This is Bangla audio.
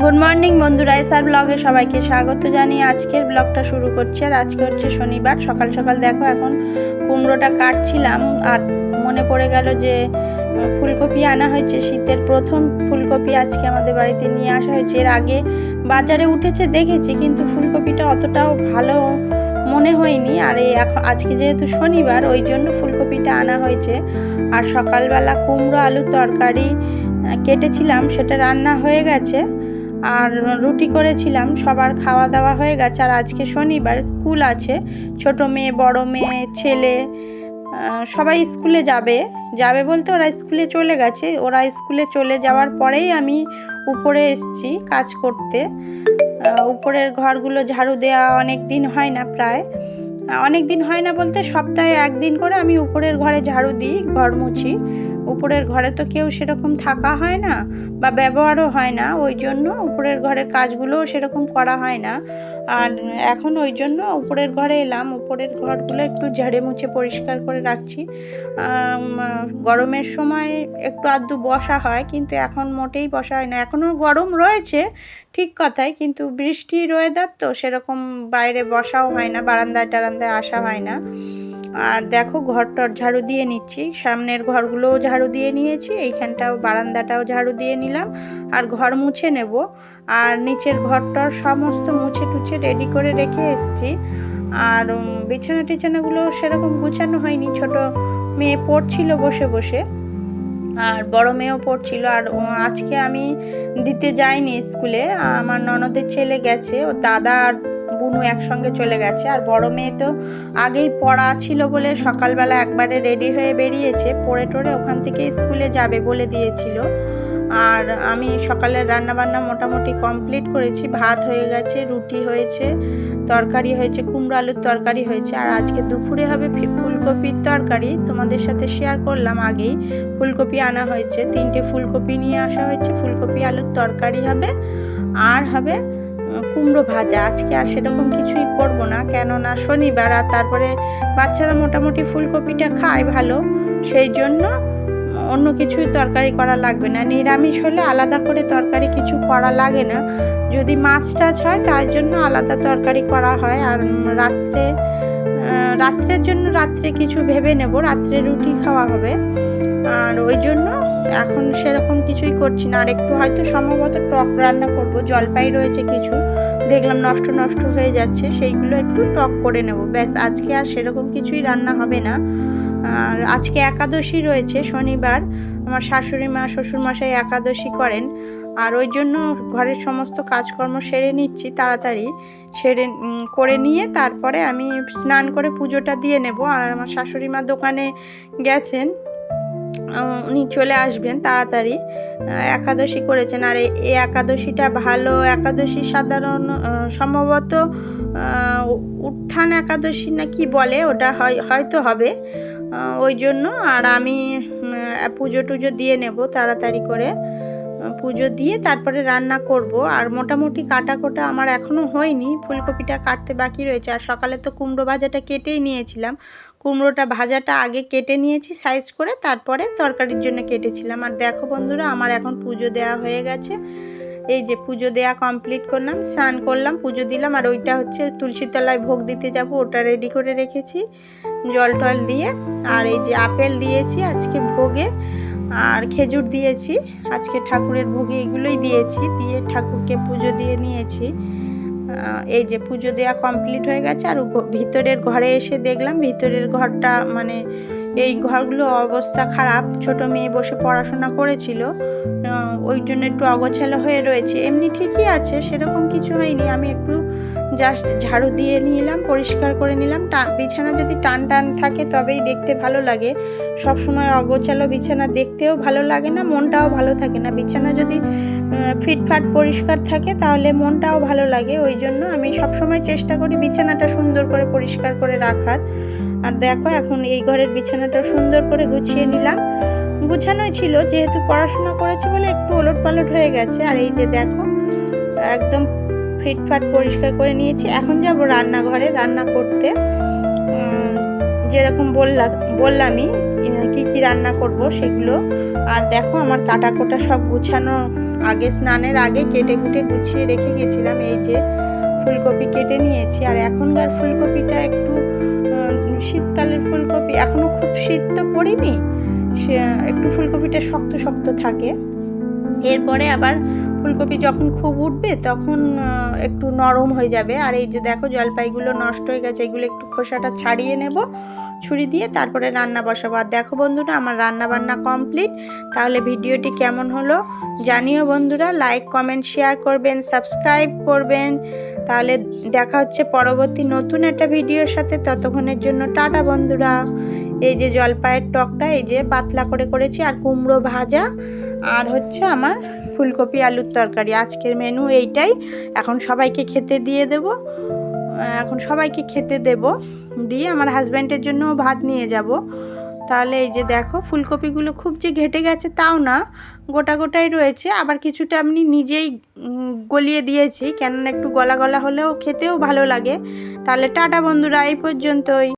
গুড মর্নিং বন্ধুরা এসআর ব্লগে সবাইকে স্বাগত জানিয়ে আজকের ব্লগটা শুরু করছি। আর আজকে হচ্ছে শনিবার, সকাল সকাল দেখো এখন কুমড়োটা কাটছিলাম আর মনে পড়ে গেল যে ফুলকপি আনা হয়েছে, শীতের প্রথম ফুলকপি আজকে আমাদের বাড়িতে নিয়ে আসা হয়েছে। এর আগে বাজারে উঠেছে, দেখেছি, কিন্তু ফুলকপিটা অতটাও ভালো মনে হয়নি। আর এই এখন, আজকে যেহেতু শনিবার, ওই জন্য ফুলকপিটা আনা হয়েছে। আর সকালবেলা কুমড়ো আলুর তরকারি কেটেছিলাম, সেটা রান্না হয়ে গেছে। আর রুটি করেছিলাম, সবার খাওয়া দাওয়া হয়ে গেছে। আর আজকে শনিবার স্কুল আছে, ছোট মেয়ে, বড় মেয়ে, ছেলে সবাই স্কুলে যাবে। যাবে বলতে ওরা স্কুলে চলে গেছে। ওরা স্কুলে চলে যাওয়ার পরেই আমি উপরে এসেছি কাজ করতে। উপরের ঘরগুলো ঝাড়ু দেওয়া অনেক দিন হয় না প্রায়। অনেক দিন হয় না বলতে সপ্তাহে একদিন করে আমি উপরের ঘরে ঝাড়ু দিই, ঘর মুছি। উপরের ঘরে তো কেউ সেরকম থাকা হয় না বা ব্যবহারও হয় না, ওই জন্য উপরের ঘরের কাজগুলোও সেরকম করা হয় না। আর এখন ওই জন্য উপরের ঘরে এলাম, উপরের ঘরগুলো একটু ঝাড়ে মুছে পরিষ্কার করে রাখছি। গরমের সময় একটু আধটু বসা হয়, কিন্তু এখন মোটেই বসা হয় না। এখনও গরম রয়েছে, ঠিক কথাই, কিন্তু বৃষ্টির ওয়েদার তো সেরকম বাইরে বসাও হয় না, বারান্দায় টারান্দায় আসা হয় না। আর দেখো ঘরটর ঝাড়ু দিয়ে নিচ্ছি। সামনের ঘরগুলোও ঝাড়ু দিয়ে নিয়েছি, এইখানটাও বারান্দাটাও ঝাড়ু দিয়ে নিলাম, আর ঘর মুছে নেব। আর নিচের ঘরটর সমস্ত মুছে টুছে রেডি করে রেখে এসেছি। আর বিছানা টিছানাগুলো সেরকম গুছানো হয়নি, ছোট মেয়ে পড়ছিল বসে বসে। আর বড় মেয়েও পড়ছিল। আর আজকে আমি দিতে যাইনি স্কুলে। আমার ননদের ছেলে গেছে ও দাদা আর বুনু একসঙ্গে চলে গেছে। আর বড় মেয়ে তো আগেই পড়া ছিল বলে সকালবেলা একবারে রেডি হয়ে বেরিয়েছে, পড়ে টড়ে ওখান থেকে স্কুলে যাবে বলে দিয়েছিল। আর আমি সকালের রান্নাবান্না মোটামুটি কমপ্লিট করেছি, ভাত হয়ে গেছে, রুটি হয়েছে, তরকারি হয়েছে, কুমড়ো আলুর তরকারি হয়েছে, আর আজকে দুপুরে হবে ফুলকপির তরকারি। তোমাদের সাথে শেয়ার করলাম আগেই, ফুলকপি আনা হয়েছে, তিনটে ফুলকপি নিয়ে আসা হয়েছে, ফুলকপি আলুর তরকারি হবে, আর হবে কুমড়ো ভাজা, আজকে আর সেরকম কিছুই করব না। কেননা শনিবার আর তারপরে বাচ্চারা মোটামুটি ফুলকপিটা খায় ভালো, সেই জন্য অন্য কিছুই তরকারি করা লাগবে না। নিরামিষ হলে আলাদা করে তরকারি কিছু করা লাগে না। যদি মাছ টাছ হয় তার জন্য আলাদা তরকারি করা হয়। আর রাত্রে রাত্রের জন্য রাত্রে কিছু ভেবে নেব, রাত্রে রুটি খাওয়া হবে। আর ওই জন্য এখন সেরকম কিছুই করছি না। আর একটু হয়তো সম্ভবত টক রান্না করব, জলপাই রয়েছে কিছু। দেখলাম নষ্ট নষ্ট হয়ে যাচ্ছে, সেইগুলো একটু টক করে নেব। ব্যাস, আজকে আর সেরকম কিছুই রান্না হবে না। আর আজকে একাদশী রয়েছে, শনিবার। আমার শাশুড়ি মা, শ্বশুরমশাই একাদশী করেন। আর ওই জন্য ঘরের সমস্ত কাজকর্ম সেরে নিচ্ছি, তাড়াতাড়ি। সেরে করে নিয়ে তারপরে আমি স্নান করে পুজোটা দিয়ে নেব। আর আমার শাশুড়ি মা দোকানে গেছেন। উনি চলে আসবেন তাড়াতাড়ি। একাদশী করেছেন। আর এই একাদশীটা ভালো। একাদশী সাধারণ সম্ভবত উত্থান একাদশী না কি বলে, ওটা হয় হয়তো হবে। ওই জন্য। আর আমি পুজো টুজো দিয়ে নেব তাড়াতাড়ি করে। পুজো দিয়ে তারপরে রান্না করব। আর মোটামুটি কাটা কোটা আমার এখনও হয়নি। ফুলকপিটা কাটতে বাকি রয়েছে। আর সকালে তো কুমড়ো ভাজাটা কেটেই নিয়েছিলাম। কুমড়োটা ভাজাটা আগে কেটে নিয়েছি সাইজ করে, তারপরে তরকারির জন্য কেটেছিলাম। আর দেখো বন্ধুরা, আমার এখন পুজো দেওয়া হয়ে গেছে। এই যে পুজো দেওয়া কমপ্লিট করলাম, স্নান করলাম, পুজো দিলাম, আর ওইটা হচ্ছে তুলসী তলায় ভোগ দিতে যাব, ওটা রেডি করে রেখেছি, জল টল দিয়ে। আর এই যে আপেল দিয়েছি আজকে ভোগে, আর খেজুর দিয়েছি, আজকে ঠাকুরের ভোগে এগুলোই দিয়েছি, দিয়ে ঠাকুরকে পুজো দিয়ে নিয়েছি। এই যে পুজো দেওয়া কমপ্লিট হয়ে গেছে, আর ভিতরের ঘরে এসে দেখলাম ভিতরের ঘরটা মানে এই ঘরগুলো অবস্থা খারাপ। ছোট মেয়ে বসে পড়াশোনা করেছিল ওই জন্য একটু অগোছালো হয়ে রয়েছে। এমনি ঠিকই আছে, সেরকম কিছু হয়নি। আমি একটু জাস্ট ঝাড়ু দিয়ে নিলাম, পরিষ্কার করে নিলাম। বিছানা যদি টান টান থাকে তবেই দেখতে ভালো লাগে। সব সময় অগোছালো বিছানা দেখতেও ভালো লাগে না, মনটাও ভালো থাকে না। বিছানা যদি ফিটফাট পরিষ্কার থাকে তাহলে মনটাও ভালো লাগে। ওই জন্য আমি সব সময় চেষ্টা করি বিছানাটা সুন্দর করে পরিষ্কার করে রাখার। আর দেখো এখন এই ঘরের বিছানাটা সুন্দর করে গুছিয়ে নিলাম। গুছানোই ছিল, যেহেতু পড়াশোনা করেছি বলে একটু ওলট পালট হয়ে গেছে। আর এই যে দেখো, একদম ফিটফাট পরিষ্কার করে নিয়েছি। এখন যাব রান্নাঘরে রান্না করতে। যেরকম বললাম বললামই কি- কি রান্না করব সেগুলো। আর দেখো আমার কাটা কোটা সব গুছানো। আগে স্নানের আগে কেটে কুটে গুছিয়ে রেখে গেছিলাম। এই যে ফুলকপি কেটে নিয়েছি। আর এখনকার ফুলকপিটা একটু শীতকালের ফুলকপি। এখনও খুব শীত তো পড়েনি সে, একটু ফুলকপিটা শক্ত শক্ত থাকে। এরপরে আবার ফুলকপি যখন খুব উঠবে তখন একটু নরম হয়ে যাবে। আর এই যে দেখো জলপাইগুলো নষ্ট হয়ে গেছে, এগুলো একটু খোসাটা ছাড়িয়ে নেব, ছুরি দিয়ে তারপরে রান্না বসাবো। আর দেখো বন্ধুরা, আমার রান্না বান্না কমপ্লিট। তাহলে ভিডিওটি কেমন হলো জানিও বন্ধুরা। লাইক, কমেন্ট, শেয়ার করবেন, সাবস্ক্রাইব করবেন। তাহলে দেখা হচ্ছে পরবর্তী নতুন একটা ভিডিওর সাথে। ততক্ষণের জন্য টাটা বন্ধুরা। এই যে জলপাইয়ের টকটা, এই যে পাতলা করে করেছি, আর কুমড়ো ভাজা। আর হচ্ছে আমার ফুলকপি আলুর তরকারি। আজকের মেনু এইটাই। এখন সবাইকে খেতে দিয়ে দেব। এখন সবাইকে খেতে দেব। দিয়ে আমার হাজব্যান্ডের জন্য ভাত নিয়ে যাব। তাহলে এই যে দেখো, ফুলকপিগুলো খুব যে ঘেটে গেছে তাও না, গোটা গোটাই রয়েছে। আবার কিছুটা আমি নিজেই গলিয়ে দিয়েছি। কেননা একটু গলা গলা হলেও খেতেও ভালো লাগে। তাহলে টাটা বন্ধুরা, এই পর্যন্তই।